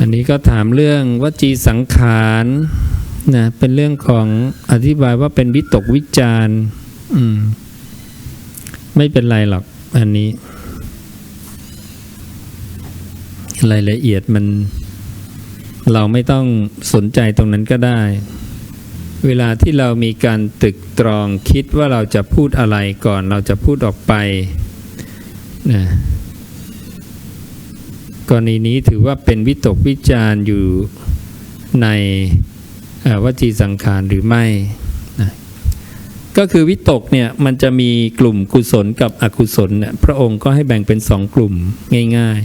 อันนี้ก็ถามเรื่องวจีสังขารนะเป็นเรื่องของอธิบายว่าเป็นวิตกวิจารอืมไม่เป็นไรหรอกอันนี้ รายละเอียดมัน เราไม่ต้องสนใจตรงนั้นก็ได้ เวลาที่เรามีการตึกตรองคิดว่าเราจะพูดอะไรก่อนเราจะพูดออกไปนะ กรณีนี้ถือว่าเป็นวิตกวิจารณ์อยู่ในวจีสังขารหรือไม่นะก็คือวิตกเนี่ยมันจะมีกลุ่มกุศลกับอกุศลเนี่ยพระองค์ก็ให้แบ่งเป็นสองกลุ่มง่าย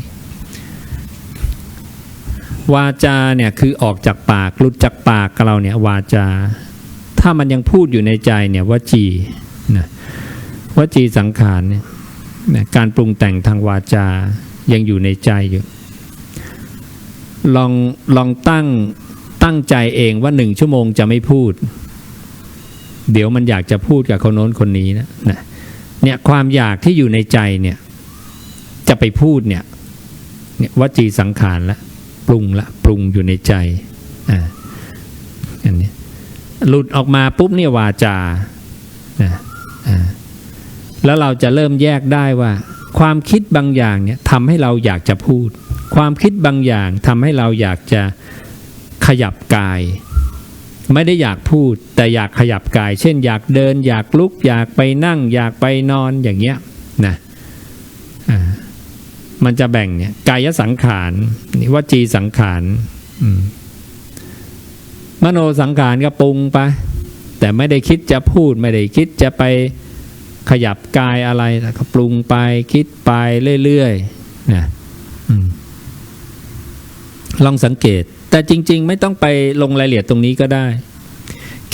ๆ วาจาเนี่ยคือออกจากปากหลุดจากปากเราเนี่ยวาจา ถ้ามันยังพูดอยู่ในใจเนี่ยวจีนะวจีสังขารเนี่ยการปรุงแต่งทางวาจายังอยู่ในใจอยู่ ลองลองตั้งตั้งใจเองว่าหนึ่งชั่วโมงจะไม่พูด เดี๋ยวมันอยากจะพูดกับคนโน้นคนนี้นะนะเนี่ยความอยากที่อยู่ในใจเนี่ยจะไปพูดเนี่ยเนี่ยวจีสังขารละปรุงละปรุงอยู่ในใจอ่าอันนี้หลุดออกมาปุ๊บเนี่ยวาจานะอ่าแล้วเราจะเริ่มแยกได้ว่า ความคิดบางอย่างเนี่ยทำให้เราอยากจะพูด ความคิดบางอย่างทำให้เราอยากจะขยับกาย ไม่ได้อยากพูดแต่อยากขยับกาย เช่น อยากเดิน อยากลุก อยากไปนั่ง อยากไปนอนอย่างเงี้ยนะมันจะแบ่งเนี่ยกายสังขารนี่วจีสังขารมมโนสังขารก็ปรุงไปแต่ไม่ได้คิดจะพูดไม่ได้คิดจะไป ขยับกายอะไรแต่ก็ปรุงไปคิดไปเรื่อยๆนะอลองสังเกต แต่จริง ๆ ไม่ต้องไปลงรายละเอียดตรงนี้ก็ได้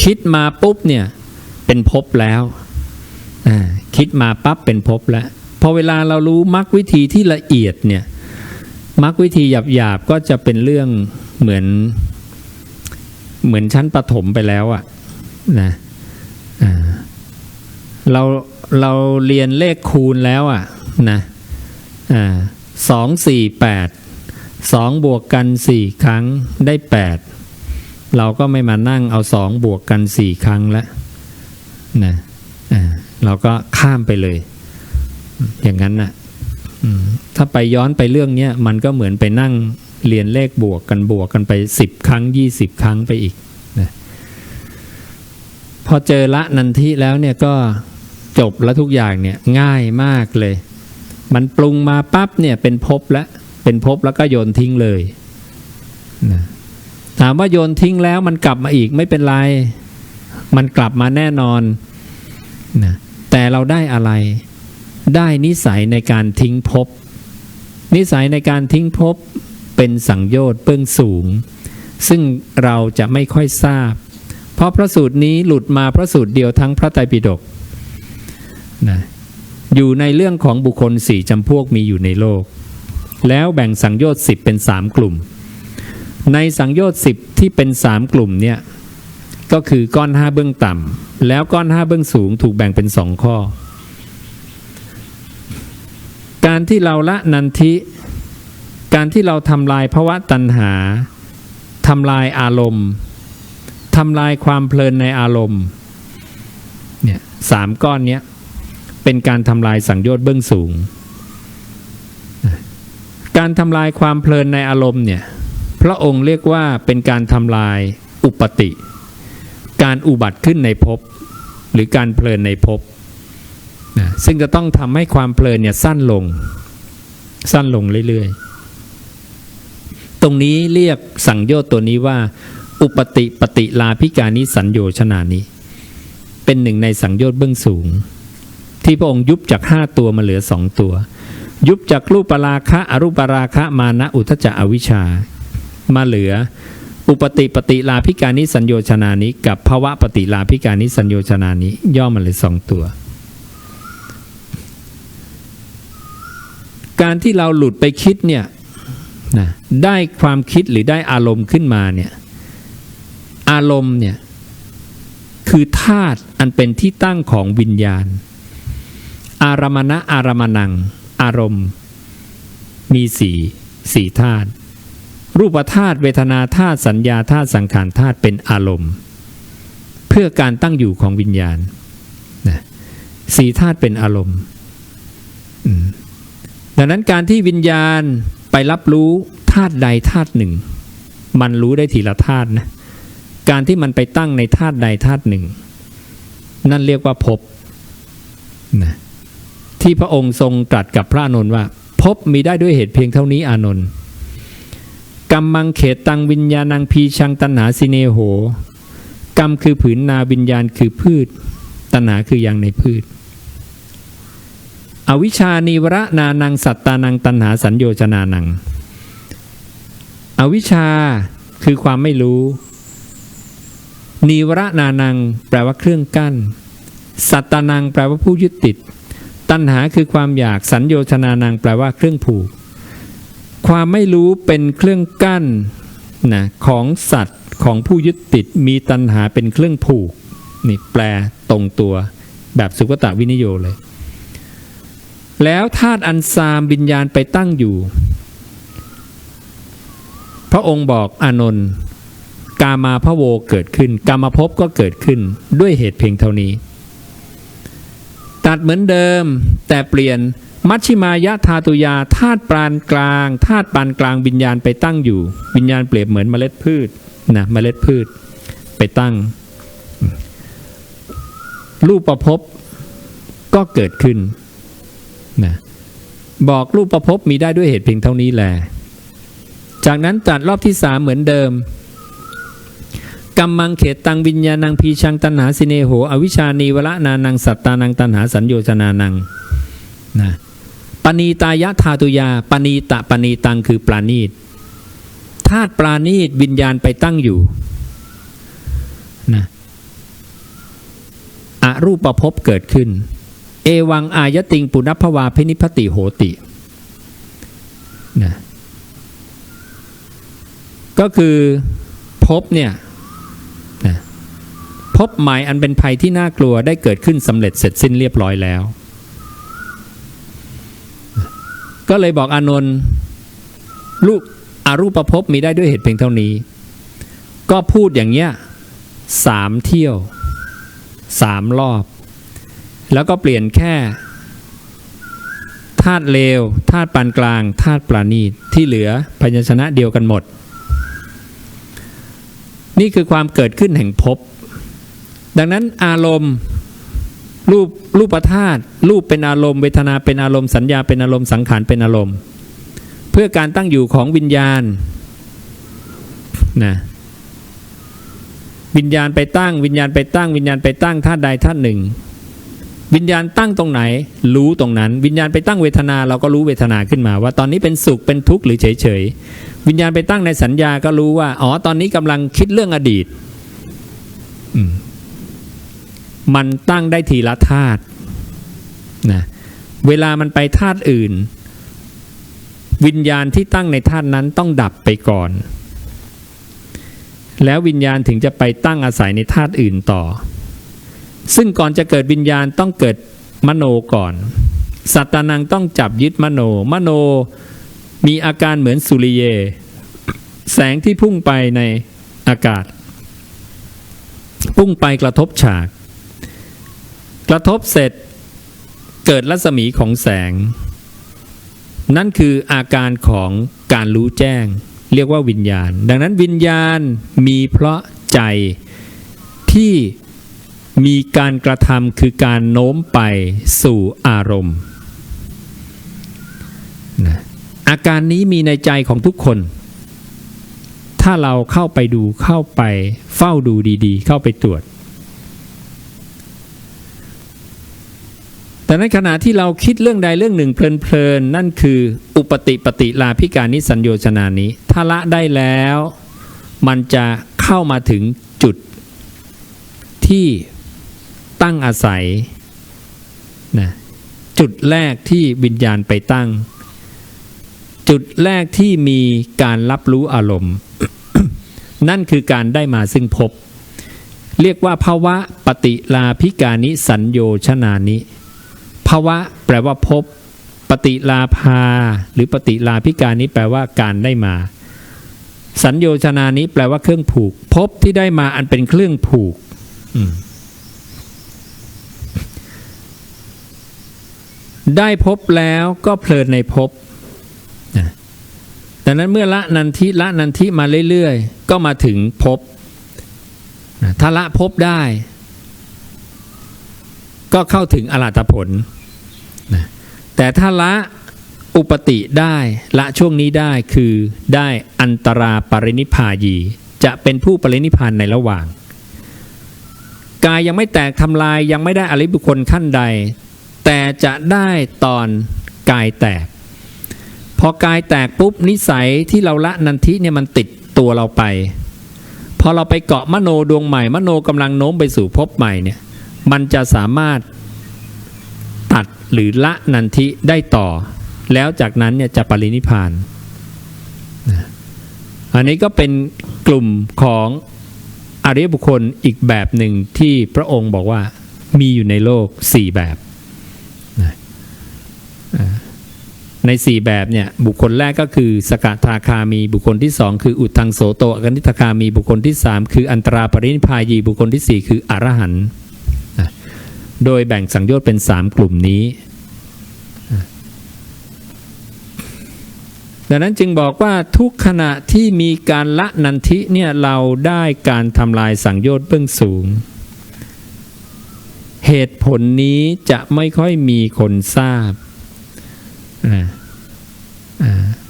คิดมาปุ๊บเนี่ยเป็นภพแล้วคิดมาปั๊บเป็นภพแล้วพอเวลาเรารู้มรรควิธีที่ละเอียดเนี่ยมรรควิธีหยาบๆก็จะเป็นเรื่องเหมือน เหมือนชั้นปฐมไปแล้วอะนะอ่า เราเราเรียนเลขคูณแล้วอะนะอ่าสองสี่แปดสองบวกกันสี่ครั้งได้แปดเราก็ไม่มานั่งเอาสองบวกกันสี่ครั้งแล้วนะอ่าเราก็ข้ามไปเลย อย่างนั้นน่ะถ้าไปย้อนไปเรื่องเนี้ยมันก็เหมือนไปนั่งเรียนเลขบวกกันบวกกันไปสิบครั้งยี่สิบครั้งไปอีกนะพอเจอละนันทิแล้วเนี่ยก็ จบแล้วทุกอย่างเนี่ยง่ายมากเลย มันปรุงมาปั๊บเนี่ยเป็นภพแล้วเป็นภพแล้วก็โยนทิ้งเลยนะถามว่าโยนทิ้งแล้วมันกลับมาอีกไม่เป็นไร มันกลับมาแน่นอนนะแต่เราได้อะไร ได้นิสัยในการทิ้งภพนิสัยในการทิ้งภพเป็นสังโยชน์เบื้องสูง ซึ่งเราจะไม่ค่อยทราบ เพราะพระสูตรนี้หลุดมาพระสูตรเดียวทั้งพระไตรปิฎก อยู่ในเรื่องของบุคคลสี่จำพวกมีอยู่ในโลก แล้วแบ่งสังโยชน์สิบเป็นสามกลุ่ม ในสังโยชน์สิบที่เป็นสามกลุ่มเนี่ยก็คือก้อนห้าเบื้องต่ำแล้วก้อนห้าเบื้องสูงถูกแบ่งเป็นสองข้อ การที่เราละนันทิ การที่เราทำลายภาวะตัณหาทำลายอารมณ์ทำลายความเพลินในอารมณ์เนี่ยสามก้อนเนี้ย เป็นการทำลายสังโยชน์เบื้องสูง การทำลายความเพลินในอารมณ์เนี่ยพระองค์เรียกว่าเป็นการทำลายอุปติ การอุบัติขึ้นในภพหรือการเพลินในภพนะซึ่งจะต้องทำให้ความเพลินเนี่ยสั้นลง สั้นลงเรื่อยๆ ตรงนี้เรียกสังโยชน์ตัวนี้ว่า อุปติปฏิลาภิการนิสัญโยชนานี้ เป็นหนึ่งในสังโยชน์เบื้องสูง ที่พระองค์ยุบจากห้าตัวมาเหลือสองตัว ยุบจากรูปราคะอรูปราคะมานะอุทจจะอวิชชา มาเหลือ อุปติปฏิลาภิการนิสัญโยชนานี้ กับภาวะปฏิลาภิการนิสัญโยชนานี้ ย่อมาเลยสองตัว การที่เราหลุดไปคิดเนี่ยนะได้ความคิดหรือได้อารมณ์ขึ้นมาเนี่ยอารมณ์เนี่ยคือธาตุอันเป็นที่ตั้งของวิญญาณ อารมณะอารมณัง อารมณ์ มีสี่สี่ธาตุรูปธาตุเวทนาธาตุสัญญาธาตุสังขารธาตุเป็นอารมณ์ เพื่อการตั้งอยู่ของวิญญาณนะสี่ธาตุเป็นอารมณ์ดังนั้นการที่วิญญาณไปรับรู้ธาตุใดธาตุหนึ่ง มันรู้ได้ทีละธาตุนะการที่มันไปตั้งในธาตุใดธาตุหนึ่ง นั่นเรียกว่าภพนะ ที่พระองค์ทรงตรัสกับพระอานนท์ว่าภพมีได้ด้วยเหตุเพียงเท่านี้อานนท์กรรมังเขตตังวิญญาณังพีชังตัณหาสิเนโห กรรมคือผืนนาวิญญาณคือพืช ตัณหาคือยังในพืช อวิชานิวระนานังสัตตานังตัณหาสัญโยชนานัง อวิชชาคือความไม่รู้ นิวระนานัง แปลว่าเครื่องกั้น สัตตานังแปลว่าผู้ยึดติด ตัณหาคือความอยากสัญโยชนานังแปลว่าเครื่องผูก ความไม่รู้เป็นเครื่องกั้นนะของสัตว์ของผู้ยึดติดมีตัณหาเป็นเครื่องผูกนี่แปลตรงตัวแบบสุกตะวินิโยเลย แล้วธาตุอันซามวิญญาณไปตั้งอยู่ พระองค์บอกอานนท์กามาพระโวเกิดขึ้น กามาภพก็เกิดขึ้นด้วยเหตุเพียงเท่านี้ ตัดเหมือนเดิม แต่เปลี่ยนมัชชิมายะธาตุยาธาตุปานกลางธาตุปานกลางวิญญาณไปตั้งอยู่ วิญญาณเปรียบเหมือนเมล็ดพืชนะเมล็ดพืชไปตั้ง รูปประพบก็เกิดขึ้นนะบอกรูปประพบมีได้ด้วยเหตุเพียงเท่านี้แหละจากนั้นตัดรอบที่สามเหมือนเดิม กัมมังเขตตังวิญญาณังพีชังตันหาสิเนโห อวิชานีวละนานังสัตตานังตันหาสัญโยชนานังนะปณีตายะธาตุยาปณีตะปณีตังคือปราณีตธาตุปราณีตวิญญาณไปตั้งอยู่นะอรูปภพเกิดขึ้น เอวังอายติงปุณพวาพินิพติโหตินะก็คือภพเนี่ย ภพหมายอันเป็นภัยที่น่ากลัวได้เกิดขึ้นสำเร็จเสร็จสิ้นเรียบร้อยแล้ว ก็เลยบอกอานนท์ลูกอารูปภพมีได้ด้วยเหตุเพียงเท่านี้ ก็พูดอย่างเงี้ยสามเที่ยวสามรอบ แล้วก็เปลี่ยนแค่ธาตุเลวธาตุปานกลางธาตุปราณีที่เหลือพยัญชนะเดียวกันหมด นี่คือความเกิดขึ้นแห่งภพ ดังนั้นอารมณ์รูปรูปธาตุรูปเป็นอารมณ์ เวทนาเป็นอารมณ์สัญญาเป็นอารมณ์สังขารเป็นอารมณ์ เพื่อการตั้งอยู่ของวิญญาณนะวิญญาณไปตั้ง วิญญาณไปตั้ง วิญญาณไปตั้งธาตุใดธาตุหนึ่ง วิญญาณตั้งตรงไหน รู้ตรงนั้น วิญญาณไปตั้งเวทนาเราก็รู้เวทนาขึ้นมา ว่าตอนนี้เป็นสุขเป็นทุกข์หรือเฉยเฉยๆวิญญาณไปตั้งในสัญญาก็รู้ว่า อ๋อตอนนี้กำลังคิดเรื่องอดีตอื มันตั้งได้ทีละธาตุนะเวลามันไปธาตุอื่น วิญญาณที่ตั้งในธาตุนั้นต้องดับไปก่อน แล้ววิญญาณถึงจะไปตั้งอาศัยในธาตุอื่นต่อ ซึ่งก่อนจะเกิดวิญญาณต้องเกิดมโนก่อน สัตตานังต้องจับยึดมโน มโนมีอาการเหมือนสุริเย แสงที่พุ่งไปในอากาศ พุ่งไปกระทบฉาก กระทบเสร็จเกิดรัศมีของแสง นั่นคืออาการของการรู้แจ้ง เรียกว่าวิญญาณ ดังนั้นวิญญาณมีเพราะใจที่มีการกระทำคือการโน้มไปสู่อารมณ์นะอาการนี้มีในใจของทุกคน ถ้าเราเข้าไปดูเข้าไปเฝ้าดูดีๆ เข้าไปตรวจ แต่ในขณะที่เราคิดเรื่องใดเรื่องหนึ่งเพลินๆนั่นคืออุปติปฏิลาภิการนิสัญโยชนานี้ ถ้าละได้แล้ว มันจะเข้ามาถึงจุดที่ตั้งอาศัยนะจุดแรกที่วิญญาณไปตั้ง จุดแรกที่มีการรับรู้อารมณ์ นั่นคือการได้มาซึ่งพบ เรียกว่าภาวะปฏิลาภิการนิสัญโยชนานิ ภาวะแปลว่าพบ ปฏิลาภา หรือปฏิลาภิการนี้แปลว่าการได้มา สัญโยชนานี้แปลว่าเครื่องผูกภพที่ได้มาอันเป็นเครื่องผูกอืมได้พบแล้วก็เพลินในภพนะดังนั้นเมื่อละนันทิละนันทิมาเรื่อยๆ ก็มาถึงภพนะถ้าละภพได้ ก็เข้าถึงอรหัตผล นะแต่ถ้าละอุปติได้ละช่วงนี้ได้คือได้อันตราปรินิพพายี จะเป็นผู้ปรินิพานในระหว่าง กายยังไม่แตกทำลายยังไม่ได้อริบุคคลขั้นใด แต่จะได้ตอนกายแตก พอกายแตกปุ๊บนิสัยที่เราละนันทิเนี่ยมันติดตัวเราไป พอเราไปเกาะมโนดวงใหม่ มโนกำลังโน้มไปสู่ภพใหม่เนี่ยมันจะสามารถ หรือละนันทิได้ต่อ แล้วจากนั้นเนี่ยจะปรินิพาน อันนี้ก็เป็นกลุ่มของอริยบุคคลอีกแบบหนึ่งที่พระองค์บอกว่ามีอยู่ในโลกสี่แบบในสี่แบบเนี่ยบุคคลแรกก็คือสกทาคามีบุคคลที่สองคืออุทังโสโตอกนิทคามีบุคคลที่สามคืออันตราปรินิพายีบุคคลที่สี่คืออรหันต์ โดยแบ่งสังโยชน์เป็นสามกลุ่มนี้ ดังนั้นจึงบอกว่าทุกขณะที่มีการละนันทิเนี่ยเราได้การทำลายสังโยชน์เบื้องสูง เหตุผลนี้จะไม่ค่อยมีคนทราบ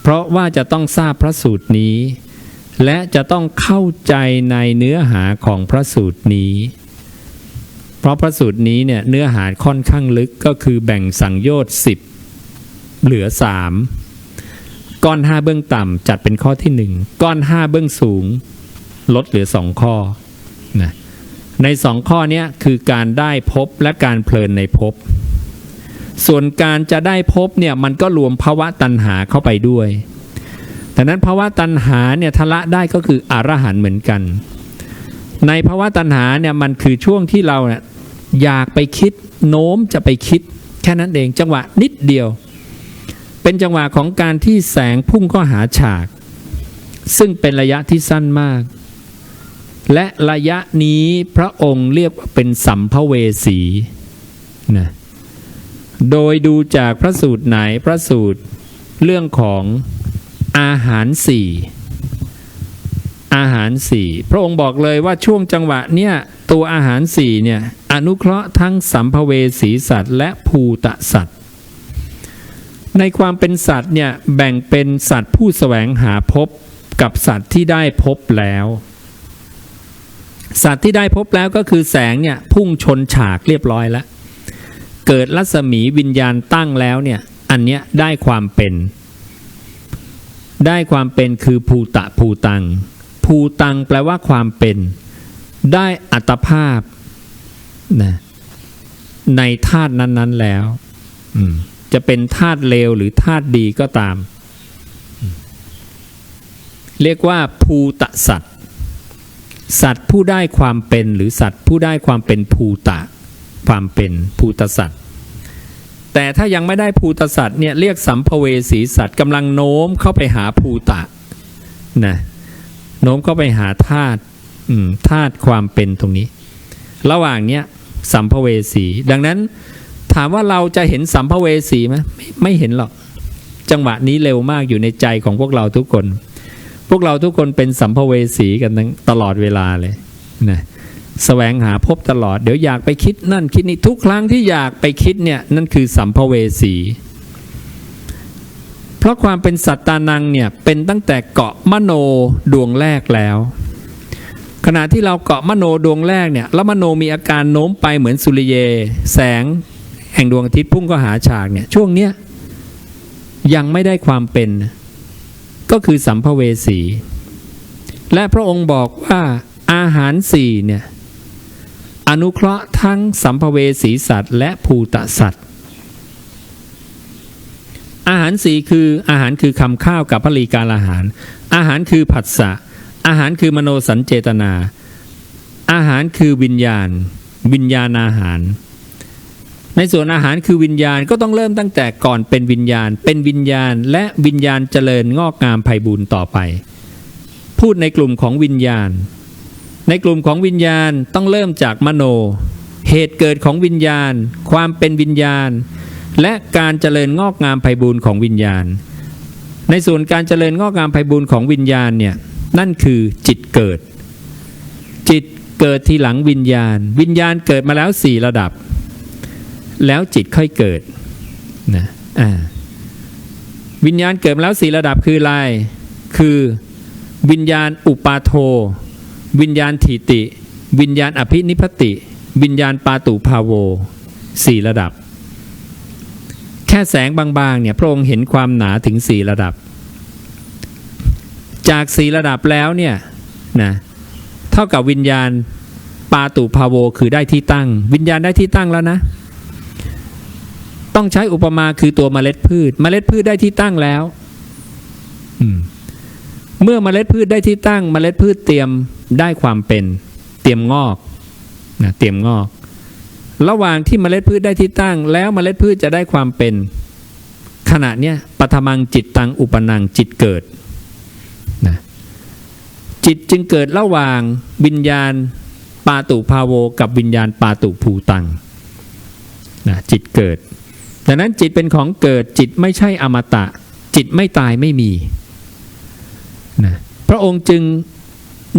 เพราะว่าจะต้องทราบพระสูตรนี้ และจะต้องเข้าใจในเนื้อหาของพระสูตรนี้ เพราะพระสูตรนี้เนี่ยเนื้อหาค่อนข้างลึกก็คือแบ่งสังโยชน์สิบเหลือสามก้อนห้าเบื้องต่ำจัดเป็นข้อที่หนึ่งก้อนห้าเบื้องสูง ลดเหลือสองข้อนะในสองข้อนี้คือการได้พบและการเพลินในภพส่วนการจะได้พบเนี่ยมันก็รวมภาวะตัณหาเข้าไปด้วยดังนั้นภาวะตัณหาเนี่ยทละได้ก็คืออรหันต์เหมือนกัน ในภาวะตัณหาเนี่ยมันคือช่วงที่เราเนี่ย อยากไปคิด โน้มจะไปคิด แค่นั้นเองจังหวะนิดเดียว เป็นจังหวะของการที่แสงพุ่งเข้าหาฉาก ซึ่งเป็นระยะที่สั้นมาก และระยะนี้พระองค์เรียกว่าเป็นสัมภเวสีนะโดยดูจากพระสูตรไหนพระสูตรเรื่องของอาหารสี่ อาหารสี่พระองค์บอกเลยว่าช่วงจังหวะเนี่ยตัวอาหารสี่เนี่ยอนุเคราะห์ทั้งสัมภเวสีสัตว์ และภูตะสัตว์ ในความเป็นสัตว์เนี่ยแบ่งเป็นสัตว์ผู้แสวงหาพบกับสัตว์ที่ได้พบแล้ว สัตว์ที่ได้พบแล้วก็คือแสงเนี่ยพุ่งชนฉากเรียบร้อยแล้ว เกิดรัศมีวิญญาณตั้งแล้วเนี่ยอันเนี้ยได้ความเป็น ได้ความเป็นคือภูตะภูตัง ภูตังแปลว่าความเป็น ได้อัตภาพนะในธาตุนั้นๆแล้วจะเป็นธาตุเลวหรือธาตุดีก็ตาม เรียกว่าภูตสัตว์สัตว์ผู้ได้ความเป็นหรือสัตว์ผู้ได้ความเป็นภูตะ ความเป็นภูตสัตว์แต่ถ้ายังไม่ได้ภูตสัตว์เนี่ยเรียกสัมภเวสีสัตว์กำลังโน้มเข้าไปหาภูตะนะ โน้มเข้าไปหาธาตุธาตุความเป็นตรงนี้ ระหว่างเนี้ยสัมภเวสี ดังนั้นถามว่าเราจะเห็นสัมภเวสีไหมไม่เห็นหรอก จังหวะนี้เร็วมากอยู่ในใจของพวกเราทุกคน พวกเราทุกคนเป็นสัมภเวสีกันตลอดเวลาเลยนะแสวงหาพบตลอด เดี๋ยวอยากไปคิดนั่นคิดนี่ทุกครั้งที่อยากไปคิดเนี่ยนั่นคือสัมภเวสี เพราะความเป็นสัตตานังเนี่ยเป็นตั้งแต่เกาะมโนดวงแรกแล้ว ขณะที่เราเกาะมโนดวงแรกเนี่ยแล้วมโนมีอาการโน้มไปเหมือนสุริเย แสง แห่งดวงอาทิตย์พุ่งก็หาฉากเนี่ยช่วงเนี้ยยังไม่ได้ความเป็น ก็คือสัมภเวสี และพระองค์บอกว่าอาหารสี่เนี่ยอนุเคราะห์ทั้งสัมภเวสีสัตว์ และภูตสัตว์ อาหารสี่คืออาหารคือคำข้าวกับพลีการอาหาร อาหารคือผัสสะ อาหารคือมโนสัญเจตนา อาหารคือวิญญาณ วิญญาณอาหาร ในส่วนอาหารคือวิญญาณก็ต้องเริ่มตั้งแต่ก่อนเป็นวิญญาณ เป็นวิญญาณและวิญญาณเจริญงอกงามไพบูรณ์ต่อไป พูดในกลุ่มของวิญญาณ ในกลุ่มของวิญญาณต้องเริ่มจากมโน เหตุเกิดของวิญญาณ ความเป็นวิญญาณ และการเจริญงอกงามไพบูรณ์ของวิญญาณ ในส่วนการเจริญงอกงามไพบูรณ์ของวิญญาณเนี่ยนั่นคือจิตเกิด จิตเกิดทีหลังวิญญาณ วิญญาณเกิดมาแล้วสี่ระดับ แล้วจิตค่อยเกิดนะอ่าวิญญาณเกิดมาแล้วสี่ระดับคืออะไรคือวิญญาณอุปาโท วิญญาณถิติ วิญญาณอภินิพติ วิญญาณปาตุภาโวสี่ระดับ ค่แสงบางๆเนี่ยพระองค์เห็นความหนาถึงสี่ระดับ จากสี่ระดับแล้วเนี่ยนะเท่ากับวิญญาณปาตุภาโวคือได้ที่ตั้ง วิญญาณได้ที่ตั้งแล้วนะ ต้องใช้อุปมาคือตัวเมล็ดพืช เมล็ดพืชได้ที่ตั้งแล้วมเมื่อเมล็ดพืชได้ที่ตั้ง เมล็ดพืชเตรียมได้ความเป็น เตรียมงอกนะเตรียมงอก ระหว่างที่เมล็ดพืชได้ที่ตั้ง แล้วเมล็ดพืชจะได้ความเป็น ขณะเนี้ยปฐมังจิตตังอุปนังจิตเกิดนะจิตจึงเกิดระหว่างวิญญาณปาตุภาโว กับวิญญาณปาตุภูตังนะจิตเกิดดังนั้นจิตเป็นของเกิดจิตไม่ใช่อมตะ จิตไม่ตายไม่มีนะพระองค์จึง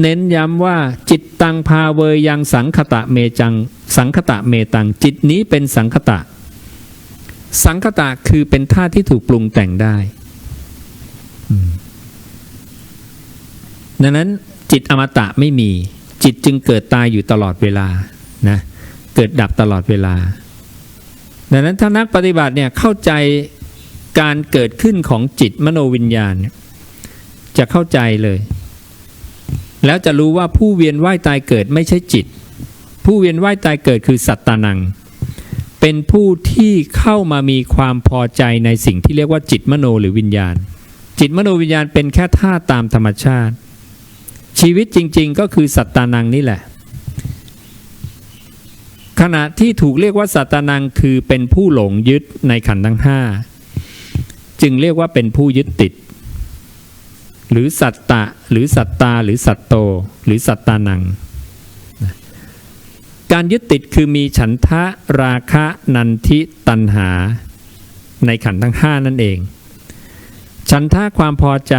เน้นย้ำว่าจิตตังพาเวยยังสังคตะเมจัง สังคตะเมตัง จิตนี้เป็นสังคตะ สังคตะคือเป็นธาตุที่ถูกปรุงแต่งได้ดังนั้นจิตอมตะไม่มี จิตจึงเกิดตายอยู่ตลอดเวลานะเกิดดับตลอดเวลา ดังนั้นถ้านักปฏิบัติเนี่ยเข้าใจการเกิดขึ้นของจิตมโนวิญญาณ จะเข้าใจเลย แล้วจะรู้ว่าผู้เวียนว่ายตายเกิดไม่ใช่จิต ผู้เวียนว่ายตายเกิดคือสัตตานัง เป็นผู้ที่เข้ามามีความพอใจในสิ่งที่เรียกว่าจิตมโนหรือวิญญาณ จิตมโนวิญญาณเป็นแค่ธาตามธรรมชาติ ชีวิตจริง ๆ ก็คือสัตตานังนี่แหละ ขณะที่ถูกเรียกว่าสัตตานังคือเป็นผู้หลงยึดในขันธ์ทั้งห้าจึงเรียกว่าเป็นผู้ยึดติด หรือสัตตะ หรือสัตตา หรือสัตโต หรือสัตตานัง การยึดติดคือมีฉันทะราคะนันทิตันหา ในขันธ์ทั้งห้านั่นเอง ฉันทะความพอใจ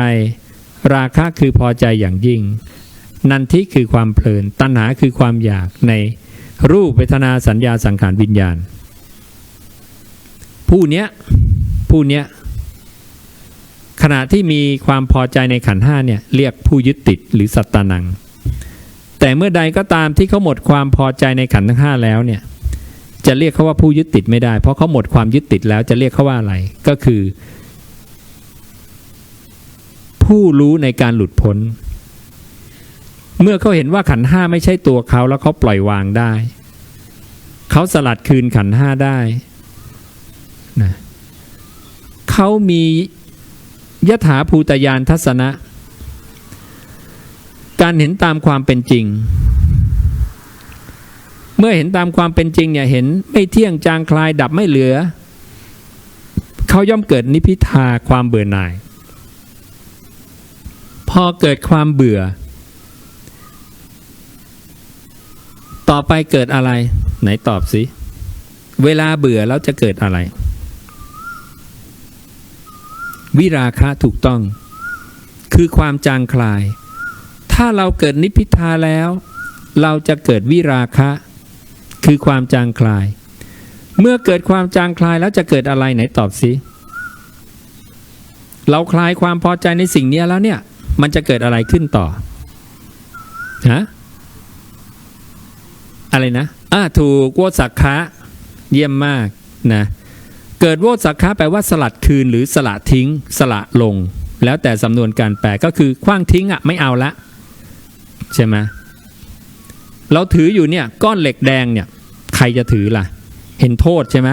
ราคะคือพอใจอย่างยิ่ง นันทิคือความเพลิน ตัณหาคือความอยากในรูปเวทนาสัญญาสังขารวิญญาณ ผู้เนี้ยผู้เนี้ย ขณะที่มีความพอใจในขันห้าเนี่ยเรียกผู้ยึดติดหรือสัตตานัง แต่เมื่อใดก็ตามที่เขาหมดความพอใจในขันทั้งห้าแล้วเนี่ยจะเรียกเขาว่าผู้ยึดติดไม่ได้ เพราะเขาหมดความยึดติดแล้วจะเรียกเขาว่าอะไร ก็คือ ผู้รู้ในการหลุดพ้น เมื่อเขาเห็นว่าขันห้าไม่ใช่ตัวเขาแล้วเขาปล่อยวางได้ เขาสลัดคืนขันห้าได้นะเขามี ยถาภูตยานทัศนะ การเห็นตามความเป็นจริง เมื่อเห็นตามความเป็นจริงเนี่ยเห็นไม่เที่ยงจางคลายดับไม่เหลือ เขาย่อมเกิดนิพิทาความเบื่อหน่าย พอเกิดความเบื่อ ต่อไปเกิดอะไร ไหนตอบสิ เวลาเบื่อแล้วจะเกิดอะไร วิราคะถูกต้อง คือความจางคลาย ถ้าเราเกิดนิพพิทาแล้ว เราจะเกิดวิราคะ คือความจางคลาย เมื่อเกิดความจางคลายแล้วจะเกิดอะไรไหนตอบสิเราคลายความพอใจในสิ่งนี้แล้วเนี่ย มันจะเกิดอะไรขึ้นต่อฮะอะไรนะอ่าถูกโวสักคะ เยี่ยมมากนะ เกิดโวสักคะแปลว่าสลัดคืนหรือสละทิ้ง สละลง แล้วแต่สำนวนการแปลก็คือคว้างทิ้งอะไม่เอาละ ใช่ไหมเราถืออยู่เนี่ยก้อนเหล็กแดงเนี่ยใครจะถือล่ะ เห็นโทษใช่ไหม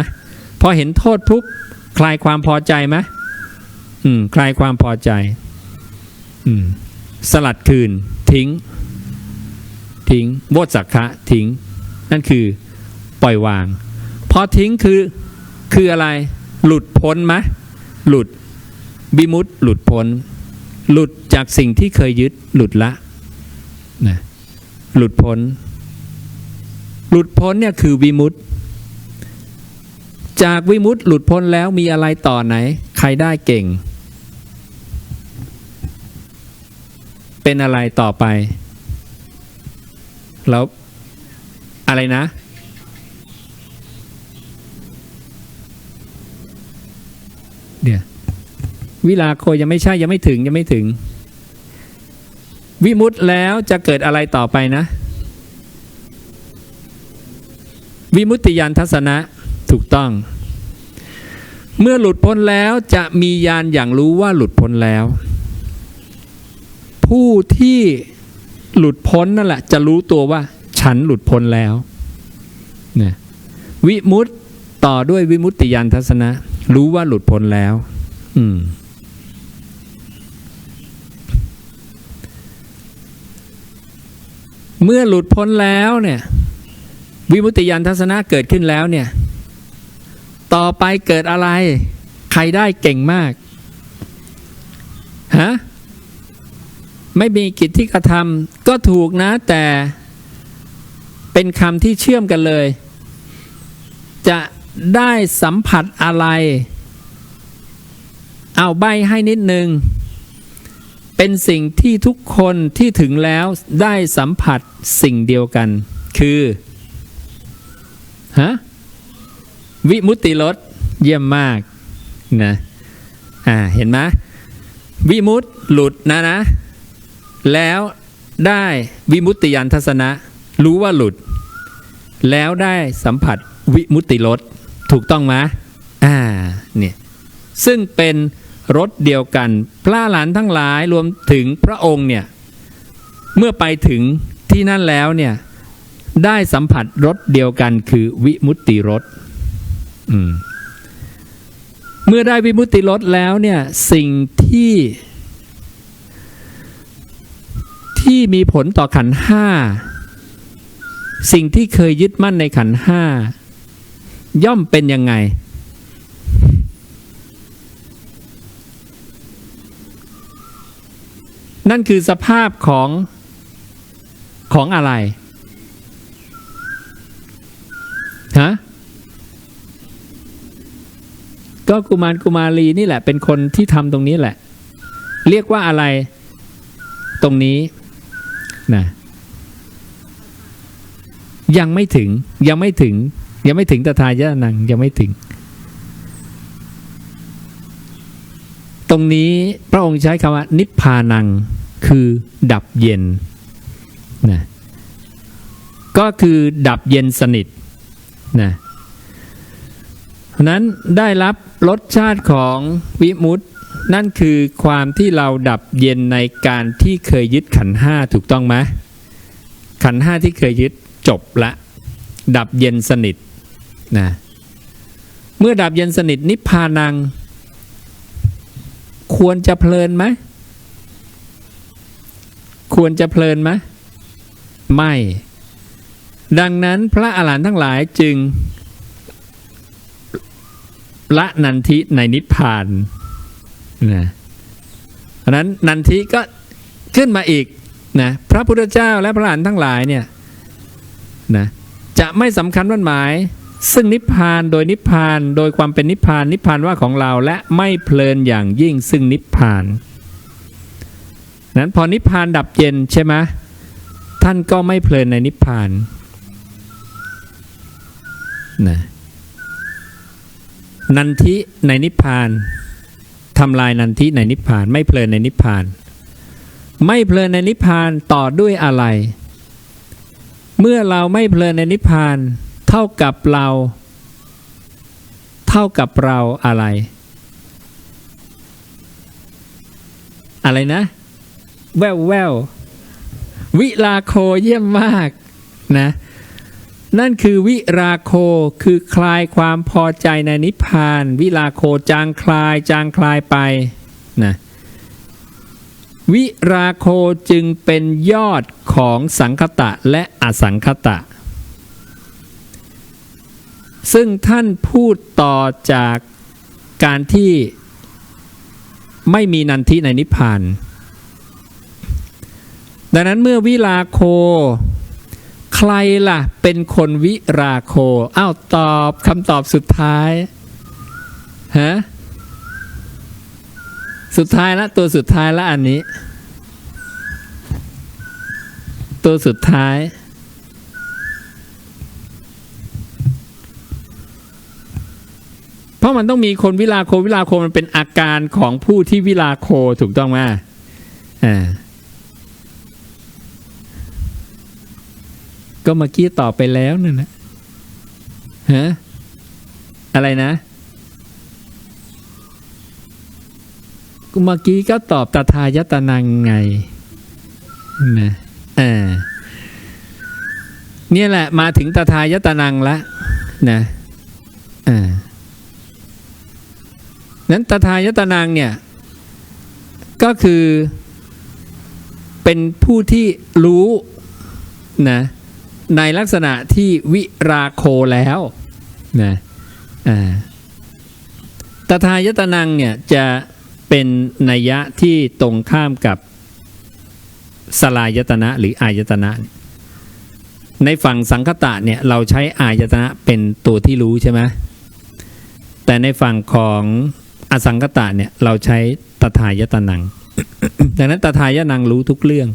พอเห็นโทษปุ๊บคลายความพอใจไหมอืม คลายความพอใจ อืม สลัดคืน ทิ้ง ทิ้งโวสักคะทิ้ง นั่นคือ ปล่อยวาง พอทิ้งคือ คืออะไร หลุดพ้นไหมหลุดบิมุตหลุดพ้น หลุดจากสิ่งที่เคยยึดหลุดละนะหลุดพ้น หลุดพ้นเนี่ยคือวิมุตจากวิมุตหลุดพ้นแล้วมีอะไรต่อไหน ใครได้เก่ง เป็นอะไรต่อไป แล้วอะไรนะ เดี๋ยววิลาโคยังไม่ใช่ยังไม่ถึงยังไม่ถึง วิมุตต์แล้วจะเกิดอะไรต่อไปนะ วิมุตติยานทัศนะถูกต้อง เมื่อหลุดพ้นแล้วจะมียานอย่างรู้ว่าหลุดพ้นแล้ว ผู้ที่หลุดพ้นนั่นแหละ จะรู้ตัวว่า ฉันหลุดพ้นแล้วเนี่ยวิมุตติต่อด้วยวิมุตติยานทัศนะ รู้ว่าหลุดพ้นแล้ว อืม เมื่อหลุดพ้นแล้วเนี่ย วิมุตติยานทัศนะเกิดขึ้นแล้วเนี่ย ต่อไปเกิดอะไร ใครได้เก่งมาก ฮะ ไม่มีกิจที่กระทำก็ถูกนะแต่เป็นคำที่เชื่อมกันเลย จะ ได้สัมผัสอะไร เอาใบให้นิดนึง เป็นสิ่งที่ทุกคนที่ถึงแล้วได้สัมผัสสิ่งเดียวกัน คือฮะวิมุตติรสเยี่ยมมากนะอ่าเห็นไหมวิมุตหลุดนะนะ แล้วได้วิมุตติยานทัศนะ รู้ว่าหลุด แล้วได้สัมผัสวิมุตติรส ถูกต้องไหมอ่าเนี่ยซึ่งเป็นรสเดียวกัน พระหลานทั้งหลายรวมถึงพระองค์เนี่ยเมื่อไปถึงที่นั่นแล้วเนี่ยได้สัมผัสรสเดียวกันคือวิมุตติรสอืมเมื่อได้วิมุตติรสแล้วเนี่ยสิ่งที่ที่มีผลต่อขันห้า สิ่งที่เคยยึดมั่นในขันห้า ย่อมเป็นยังไง นั่นคือสภาพของของอะไรฮะก็กุมารกุมารีนี่แหละเป็นคนที่ทำตรงนี้แหละ เรียกว่าอะไรตรงนี้นะยังไม่ถึงยังไม่ถึง ยังไม่ถึงตถายะนังยังไม่ถึง ตรงนี้พระองค์ใช้คำว่า นิพพานัง คือดับเย็นนะก็คือดับเย็นสนิทนะนั้นได้รับรสชาติของวิมุตตินั่นคือความที่เราดับเย็นในการที่เคยยึดขันห้าถูกต้องไหมขันห้าที่เคยยึดจบละ ดับเย็นสนิท นะเมื่อดับเย็นสนิทนิพพานัง ควรจะเพลินไหมควรจะเพลินไหมไม่ ดังนั้นพระอาหารหันต์ทั้งหลายจึง ละนันทิในนิพพานนะเพราะนั้นนันทิก็ขึ้นมาอีกนะพระพุทธเจ้าและพระอรหันต์ทั้งหลายเนี่ยนะจะไม่สำคัญมั่นหมาย ซึ่งนิพพานโดยนิพพานโดยความเป็นนิพพานนิพพานว่าของเราและไม่เพลินอย่างยิ่งซึ่งนิพพาน นั้นพอนิพพานดับเย็นใช่ไหมท่านก็ไม่เพลินในนิพพานนะนันทิในนิพพานทำลายนันทิในนิพพาน ไม่เพลินในนิพพาน ไม่เพลินในนิพพานต่อด้วยอะไร เมื่อเราไม่เพลินในนิพพาน เท่ากับเรา เท่ากับเราอะไร อะไรนะ แววแวววิลาโคเยี่ยมมากนะ นั่นคือวิราโคคือคลายความพอใจในนิพพาน วิราโคจางคลายจางคลายไปนะวิราโคจึงเป็นยอดของสังคตะและอสังคตะ ซึ่งท่านพูดต่อจากการที่ไม่มีนันทิในนิพพาน ดังนั้นเมื่อวิลาโค ใครล่ะเป็นคนวิราโคอ้าวตอบคำตอบสุดท้ายฮะสุดท้ายละตัวสุดท้ายละอันนี้ ตัวสุดท้าย เพราะมันต้องมีคนวิลาโควิลาโคมันเป็นอาการของผู้ที่วิลาโคถูกต้องไหมอ่าก็เมื่อกี้ตอบไปแล้วนั่นนะฮะอะไรนะก็เมื่อกี้ก็ตอบตถายตนังไงนะเออเนี่ยแหละมาถึงตถายตนังละนะอ่า นั้นตถายตนังเนี่ยก็คือเป็นผู้ที่รู้นะในลักษณะที่วิราโคแล้วนะอ่าตถายตนังเนี่ยจะเป็นนัยยะที่ตรงข้ามกับสลายตนะหรืออายตนะ ในฝั่งสังคตะเนี่ยเราใช้อายตนะเป็นตัวที่รู้ใช่ไหมแต่ในฝั่งของ อสังคตะเนี่ยเราใช้ตถายตนัง ดังนั้นตถายตนังรู้ทุกเรื่อง